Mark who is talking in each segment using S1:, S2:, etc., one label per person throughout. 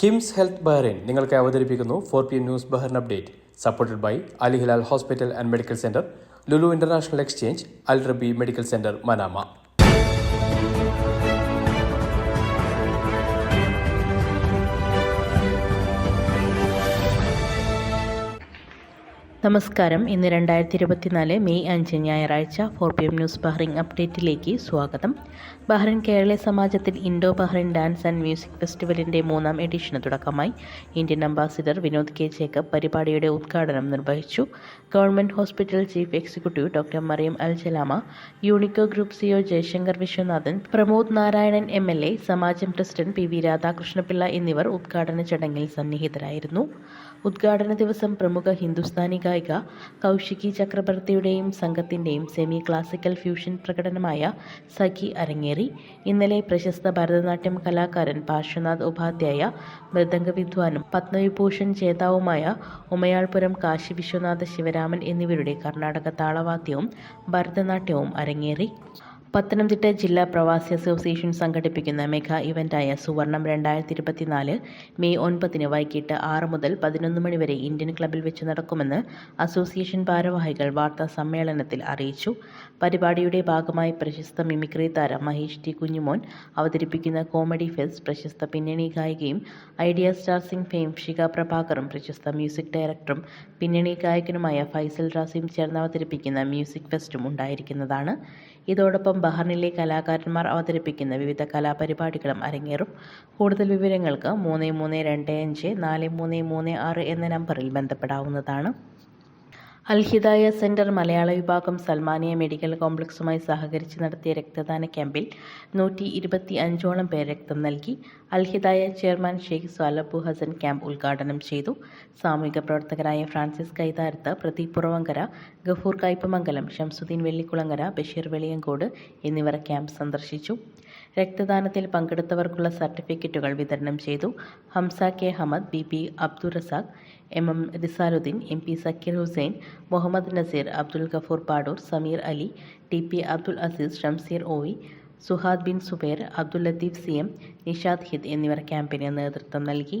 S1: KIMS health Bahrain നിങ്ങൾക്ക് അവതരിപ്പിക്കുന്നു four P M news Bahrain update supported by Ali Hilal hospital and medical centre Lulu international exchange Al Rabi medical centre Manama.
S2: നമസ്കാരം. ഇന്ന് രണ്ടായിരത്തി ഇരുപത്തിനാല് May അഞ്ച് ഞായറാഴ്ച four P M news Bahrain അപ്ഡേറ്റിലേക്ക് സ്വാഗതം. Bahrain Kerala സമാജത്തിൽ Indo Bahrain dance and music ഫെസ്റ്റിവലിന്റെ മൂന്നാം എഡിഷന് തുടക്കമായി. Indian ambassador Vinod K Jacob പരിപാടിയുടെ ഉദ്ഘാടനം നിർവഹിച്ചു. Government hospital chief executive doctor Maryam Al Jalahma Unico group CEO Jayashankar Viswanathan Pramod Narayanan M L A Samajam president P V Radhakrishna Pillai എന്നിവർ ഉദ്ഘാടന ചടങ്ങിൽ സന്നിഹിതരായിരുന്നു. ഉദ്ഘാടന ദിവസം പ്രമുഖ ഹിന്ദുസ്ഥാനി ഗായിക കൗശികി ചക്രവർത്തിയുടെയും സംഘത്തിന്റെയും സെമി ക്ലാസിക്കൽ ഫ്യൂഷൻ പ്രകടനമായ സഖി അരങ്ങേറി. ഇന്നലെ പ്രശസ്ത ഭരതനാട്യം കലാകാരൻ പാർശ്വനാഥ് ഉപാധ്യായ മൃദംഗ വിദ്വാനും പത്മവിഭൂഷൺ ജേതാവുമായ ഉമയാൾപുരം കാശി വിശ്വനാഥ ശിവരാമൻ എന്നിവരുടെ കർണാടക താളവാദ്യവും ഭരതനാട്യവും അരങ്ങേറി. പത്തനംതിട്ട ജില്ലാ പ്രവാസി അസോസിയേഷൻ സംഘടിപ്പിക്കുന്ന മെഗാ ഇവന്റായ സുവർണം രണ്ടായിരത്തി ഇരുപത്തിനാല് മെയ് ഒൻപതിന് വൈകിട്ട് ആറ് മുതൽ പതിനൊന്ന് മണി വരെ ഇന്ത്യൻ ക്ലബിൽ വെച്ച് നടക്കുമെന്ന് അസോസിയേഷൻ ഭാരവാഹികൾ വാർത്താ സമ്മേളനത്തിൽ അറിയിച്ചു. പരിപാടിയുടെ ഭാഗമായി പ്രശസ്ത മിമിക്രി താരം മഹേഷ് ടി കുഞ്ഞുമോൻ അവതരിപ്പിക്കുന്ന കോമഡി ഫെസ്റ്റ് പ്രശസ്ത പിന്നണി ഗായികയും idea star singer fame Shika പ്രഭാകറും പ്രശസ്ത മ്യൂസിക് ഡയറക്ടറും പിന്നണി ഗായകനുമായ ഫൈസൽ റാസിയും ചേർന്ന് അവതരിപ്പിക്കുന്ന മ്യൂസിക് ഫെസ്റ്റും ഉണ്ടായിരിക്കുന്നതാണ്. ഇതോടൊപ്പം ബഹ്റിനിലെ കലാകാരന്മാർ അവതരിപ്പിക്കുന്ന വിവിധ കലാപരിപാടികളും അരങ്ങേറും. കൂടുതൽ വിവരങ്ങൾക്ക് മൂന്ന് മൂന്ന് രണ്ട് അഞ്ച് നാല് മൂന്ന് മൂന്ന് ആറ് എന്ന നമ്പറിൽ ബന്ധപ്പെടാവുന്നതാണ്. അൽഹിദായ സെന്റർ മലയാള വിഭാഗം സൽമാനിയ മെഡിക്കൽ കോംപ്ലക്സുമായി സഹകരിച്ച് നടത്തിയ രക്തദാന ക്യാമ്പിൽ നൂറ്റി ഇരുപത്തി അഞ്ചോളം പേർ രക്തം നൽകി. അൽഹിദായ ചെയർമാൻ ഷെയ്ഖ് സ്വാലബു ഹസൻ ക്യാമ്പ് ഉദ്ഘാടനം ചെയ്തു. സാമൂഹിക പ്രവർത്തകരായ ഫ്രാൻസിസ് കൈതാരത്ത് പ്രദീപ് പുറവങ്കര ഗഫൂർ കയ്പമംഗലം ഷംസുദ്ദീൻ വെള്ളിക്കുളങ്ങര ബഷീർ വെളിയങ്കോട് എന്നിവർ ക്യാമ്പ് സന്ദർശിച്ചു. രക്തദാനത്തിൽ പങ്കെടുത്തവർക്കുള്ള സർട്ടിഫിക്കറ്റുകൾ വിതരണം ചെയ്തു. Hamsa K Hamad B P Abdul Razak M M Rizaluddin M P Sakeer Hussain Muhammad Naseer Abdul Gafoor Padoor Sameer Ali T P Abdul Azeez Shamseer ഓയി Suhad bin Zubair Abdul Latheef C M Nishad ഹിദ് എന്നിവർ ക്യാമ്പിന് നേതൃത്വം നൽകി.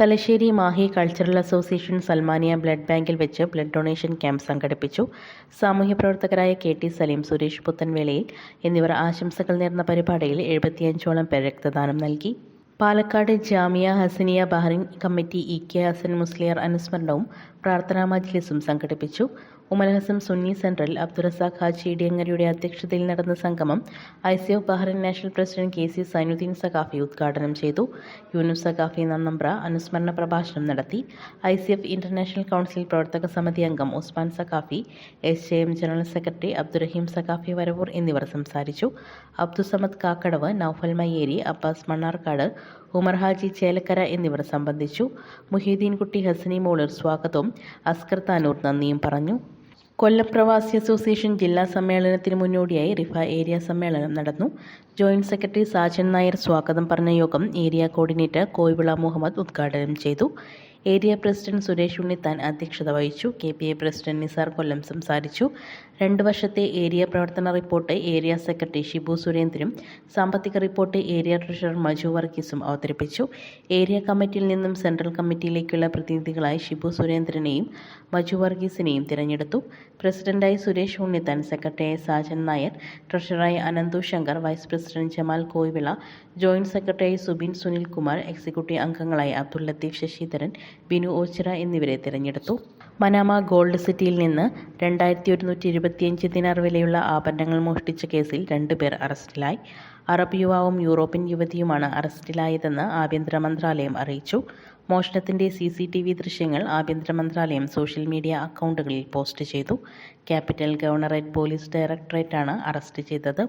S2: Thalassery Mahe cultural association Salmaniya blood ബാങ്കിൽ വെച്ച് blood donation camp സംഘടിപ്പിച്ചു. സാമൂഹ്യ പ്രവർത്തകരായ കെ ടി സലീം സുരേഷ് പുത്തൻവേളയിൽ എന്നിവർ ആശംസകൾ നേർന്ന പരിപാടിയിൽ എഴുപത്തിയഞ്ചോളം പേർ രക്തദാനം നൽകി. Palakkad Jamia Hasaniya Bahrain committee E K Hasan Musliyar അനുസ്മരണവും പ്രാർത്ഥനാ മജ്ലിസും സംഘടിപ്പിച്ചു. Umm Al Hassam Sunni central Abdurazak Haji ഇടിയങ്ങരയുടെ അധ്യക്ഷതയിൽ നടന്ന സംഗമം I C F Bahrain national president K C Sainuddin Saqafi ഉദ്ഘാടനം ചെയ്തു. യൂനുസ് സഖാഫി നന്നമ്പ്ര അനുസ്മരണ പ്രഭാഷണം നടത്തി. I C F international council പ്രവർത്തക സമിതി അംഗം Usman Saqafi S J M general secretary Abdurahim Saqafi Varavoor എന്നിവർ സംസാരിച്ചു. അബ്ദുസമദ് കാക്കടവ് നൌഫൽ മയ്യേരി അബ്ബാസ് മണ്ണാർക്കാട് ഉമർ ഹാജി ചേലക്കര എന്നിവർ സംബന്ധിച്ചു. മുഹീദ്ദീൻ കുട്ടി ഹസനി മോളർ സ്വാഗതവും അസ്കർ താനൂർ നന്ദിയും പറഞ്ഞു. കൊല്ലം പ്രവാസി അസോസിയേഷൻ ജില്ലാ സമ്മേളനത്തിന് മുന്നോടിയായി റിഫ ഏരിയ സമ്മേളനം നടന്നു. ജോയിന്റ് സെക്രട്ടറി സാജൻ നായർ സ്വാഗതം പറഞ്ഞ യോഗം ഏരിയ കോർഡിനേറ്റർ കോയിവിള മുഹമ്മദ് ഉദ്ഘാടനം ചെയ്തു. ഏരിയ പ്രസിഡന്റ് സുരേഷ് ഉണ്ണിത്താൻ അധ്യക്ഷത വഹിച്ചു. K P A president Nisar Kollam സംസാരിച്ചു. രണ്ട് വർഷത്തെ ഏരിയ പ്രവർത്തന റിപ്പോർട്ട് ഏരിയ സെക്രട്ടറി ഷിബു സുരേന്ദ്രനും സാമ്പത്തിക റിപ്പോർട്ട് ഏരിയ ട്രഷറർ മജു വർഗീസും അവതരിപ്പിച്ചു. ഏരിയ കമ്മിറ്റിയിൽ നിന്നും സെൻട്രൽ കമ്മിറ്റിയിലേക്കുള്ള പ്രതിനിധികളായി ഷിബു സുരേന്ദ്രനെയും മജു വർഗീസിനെയും തിരഞ്ഞെടുത്തു. പ്രസിഡന്റായി സുരേഷ് ഉണ്ണിത്തൻ സെക്രട്ടറിയായി Sajan Nair ട്രഷററായി Ananthu Shankar vice president Jamal Koyivila joint സെക്രട്ടറിയായി സുബിൻ സുനിൽകുമാർ എക്സിക്യൂട്ടീവ് അംഗങ്ങളായി അബ്ദുൾ ലത്തീഫ് ശശിധരൻ ബിനു ഓച്ചിറ എന്നിവരെ തിരഞ്ഞെടുത്തു. മനാമ ഗോൾഡ് സിറ്റിയിൽ നിന്ന് രണ്ടായിരത്തി ഒരുന്നൂറ്റി ഇരുപത്തിയഞ്ച് ദിനാർ വിലയുള്ള ആഭരണങ്ങൾ മോഷ്ടിച്ച കേസിൽ രണ്ടുപേർ അറസ്റ്റിലായി. അറബ് യുവാവും യൂറോപ്യൻ യുവതിയുമാണ് അറസ്റ്റിലായതെന്ന് ആഭ്യന്തര മന്ത്രാലയം അറിയിച്ചു. മോഷണത്തിന്റെ സി സി ടി വി ദൃശ്യങ്ങൾ ആഭ്യന്തര മന്ത്രാലയം സോഷ്യൽ മീഡിയ അക്കൗണ്ടുകളിൽ പോസ്റ്റ് ചെയ്തു. ക്യാപിറ്റൽ ഗവർണറേറ്റ് പോലീസ് ഡയറക്ടറേറ്റാണ് അറസ്റ്റ് ചെയ്തത്.